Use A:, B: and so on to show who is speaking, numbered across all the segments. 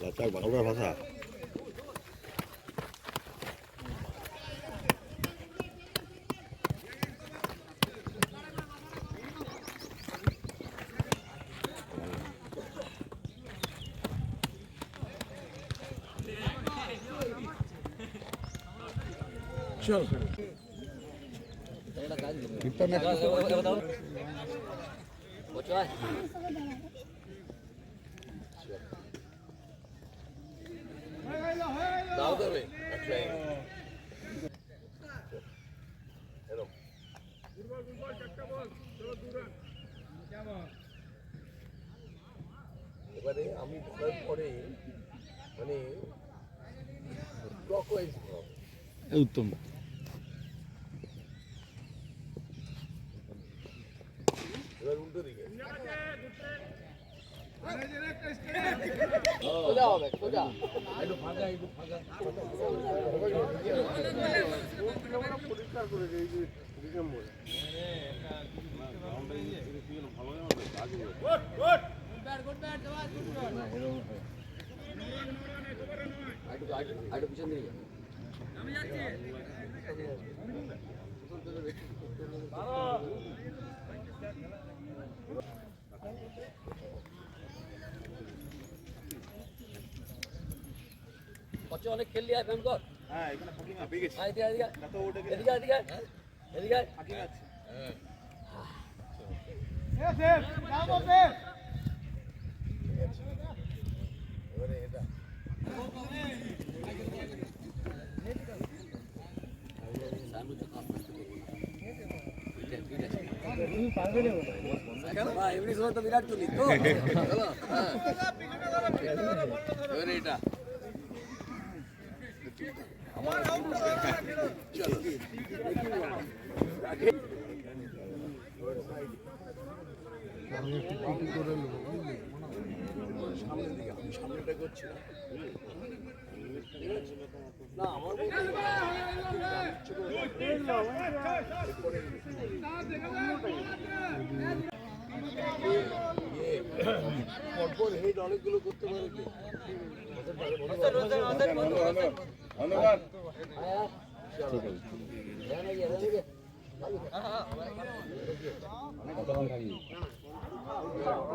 A: লাচাক বাংলা ভাষা
B: এবারে আমি ধরার পরে মানে ক্লকওয়াইজ
A: উত্তম।
B: এবার উল্টো দিকে। পরিষ্কার করে এই যে ডিসেম্বরে
C: बच्चों অনেক খেললি আয় ফ্যান কর
D: হ্যাঁ এখানে ফাঁকি না পেয়ে গেছি
C: আয় এদিকে এদিকে
D: কত ওটা
C: এদিকে এদিকে এদিকে
D: ফাঁকি আছে
B: এবারে
C: এমনি সময় তো বিরাট কোহলি তো
B: এটা চলো সামনের অনেকগুলো করতে পারে কি
C: এই হোসেন আলি কোথায়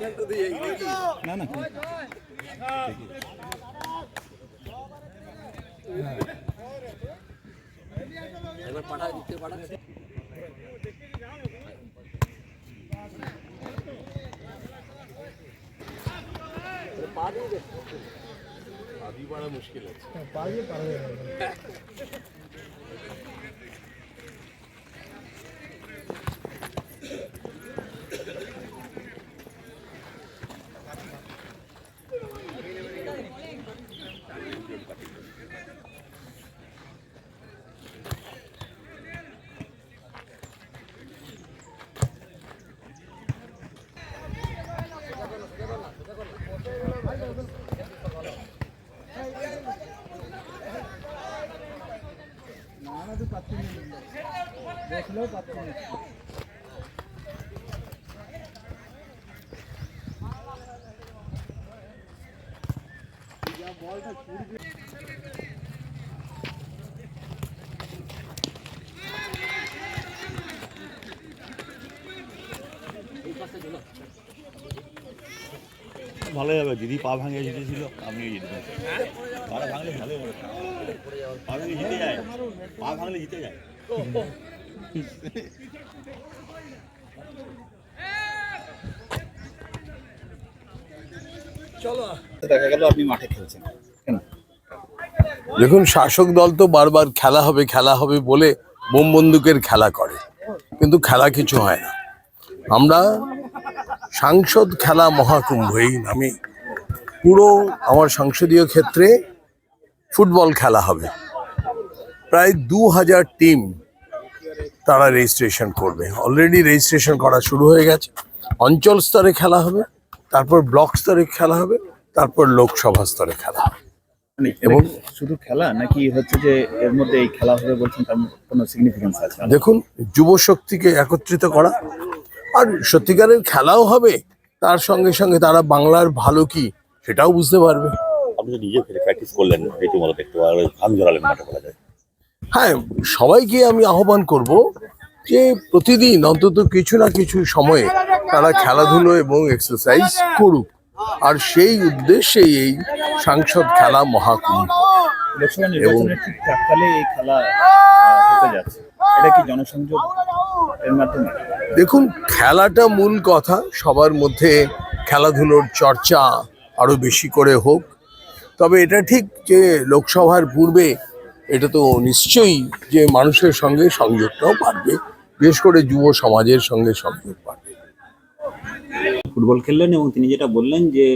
A: না না
C: এবার পাঠা দিতে পাঠা পা দিয়ে দে
B: আদি বাড়া মুশকিল আছে
A: ভালো যাবে দিদি পা ভাঙে জিতেছিল আমি জিতবো পাড়া ভাঙলে ভালো হবে। পা ভাঙলে জিতে যায়। পা ভাঙলে জিতে যায়।
E: দেখা গেল আপনি মাঠে খেলছেন।
B: দেখুন শাসক দল তো বারবার খেলা হবে খেলা হবে বলে বোম বন্দুকের খেলা করে। কিন্তু খেলা কিছু হয় না। আমরা সাংসদ খেলা মহাকুম্ভ এই নামে পুরো আমার সংসদীয় ক্ষেত্রে ফুটবল খেলা হবে। প্রায় দু হাজার টিম তারা রেজিস্ট্রেশন করবে। অলরেডি রেজিস্ট্রেশন করা শুরু হয়ে গেছে। অঞ্চল স্তরে খেলা হবে তারপর ব্লক স্তরে খেলা হবে তারপর লোকসভা স্তরে খেলা হবে।
E: মানে
B: এবং-
E: এবং শুধু খেলা নাকি হচ্ছে যে এর মধ্যে এই খেলা হবে বলছেন তার কোনো সিগনিফিকেন্স আছে?
B: দেখুন যুব শক্তিকে একত্রিত করা আর সত্যিকারের খেলাও হবে তার সঙ্গে সঙ্গে তারা বাংলার ভালো কি সেটাও বুঝতে পারবে।
A: আপনি তো নিজে ফেলে প্র্যাকটিস করলেন রীতিমতো দেখতে আর ভাঙ জড়ালেন মাঠে বলা যায়।
B: হ্যাঁ সবাইকে আমি আহ্বান করব যে প্রতিদিন অন্তত কিছু না কিছু সময়ে তারা খেলাধুলো এবং এক্সারসাইজ করুক। আর সেই উদ্দেশ্যেই এই সাংসদ খেলা মহাকুম্ভ।
E: প্রাককালে এই খেলা হতে যাচ্ছে। এটা কি জনসংযোগ এর মাধ্যমে?
B: দেখুন খেলাটা মূল কথা সবার মধ্যে খেলাধুলোর চর্চা আরও বেশি করে হোক তবে এটা ঠিক যে লোকসভার পূর্বে এটা তো নিশ্চয়ই যে মানুষের সঙ্গে সংযোগটাও বাড়বে বিশেষ করে যুব সমাজের সঙ্গে সংযোগ বাড়বে।
D: ফুটবল খেললেন এবং তিনি যেটা বললেন যে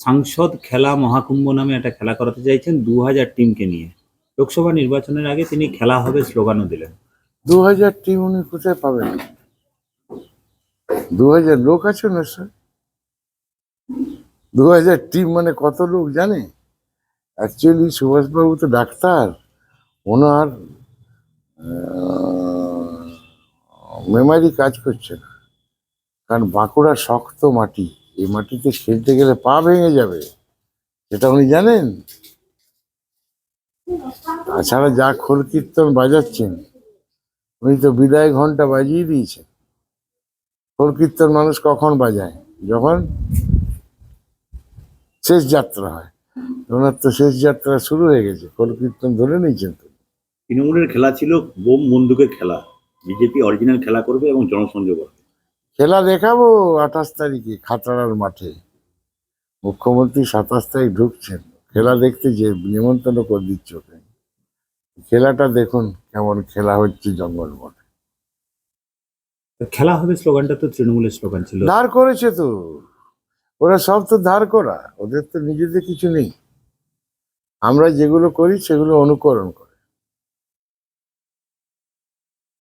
D: সাংসদ খেলা মহাকুম্ভ নামে একটা খেলা করাতে চাইছেন দু হাজার টিমকে নিয়ে। লোকসভা নির্বাচনের আগে তিনি খেলা হবে স্লোগানও দিলেন।
F: দু হাজার টিম উনি কোথায় পাবেন? দু হাজার লোক আছে না স্যার? দু হাজার টিম মানে কত লোক জানে? অ্যাকচুয়ালি সুভাষবাবু তো ডাক্তার। ওনার মেমারি কাজ করছে না। কারণ বাঁকুড়া শক্ত মাটি। এই মাটিতে খেলতে গেলে পা ভেঙে যাবে। সেটা উনি জানেন? তাছাড়া যা খোল কীর্তন বাজাচ্ছেন, উনি তো বিদায় ঘণ্টা বাজিয়ে দিয়েছেন। খোল কীর্তন মানুষ কখন বাজায়? যখন শেষ যাত্রা হয়। ওনার তো শেষ যাত্রা শুরু হয়ে গেছে। খোল কীর্তন ধরে নিয়েছেন তো।
A: তৃণমূলের খেলা ছিল বোম বন্দুকের খেলা। বিজেপি অরিজিনাল খেলা করবে এবং জনসংযোগ হবে
F: খেলা দেখাবো আঠাশ তারিখে খাতড়ার মাঠে। মুখ্যমন্ত্রী সাতাশ তারিখ ঢুকছেন। খেলা দেখতে যে নিমন্ত্রণ করে দিচ্ছ ওকে। খেলাটা দেখুন কেমন খেলা হচ্ছে জঙ্গল মাঠে।
D: তো খেলা হবে স্লোগানটা তো তৃণমূলের স্লোগান ছিল।
F: ধার করেছে তো। ওরা সব তো ধার করা, ওদের তো নিজেদের কিছু নেই। আমরা যেগুলো করি, সেগুলো অনুকরণ করি।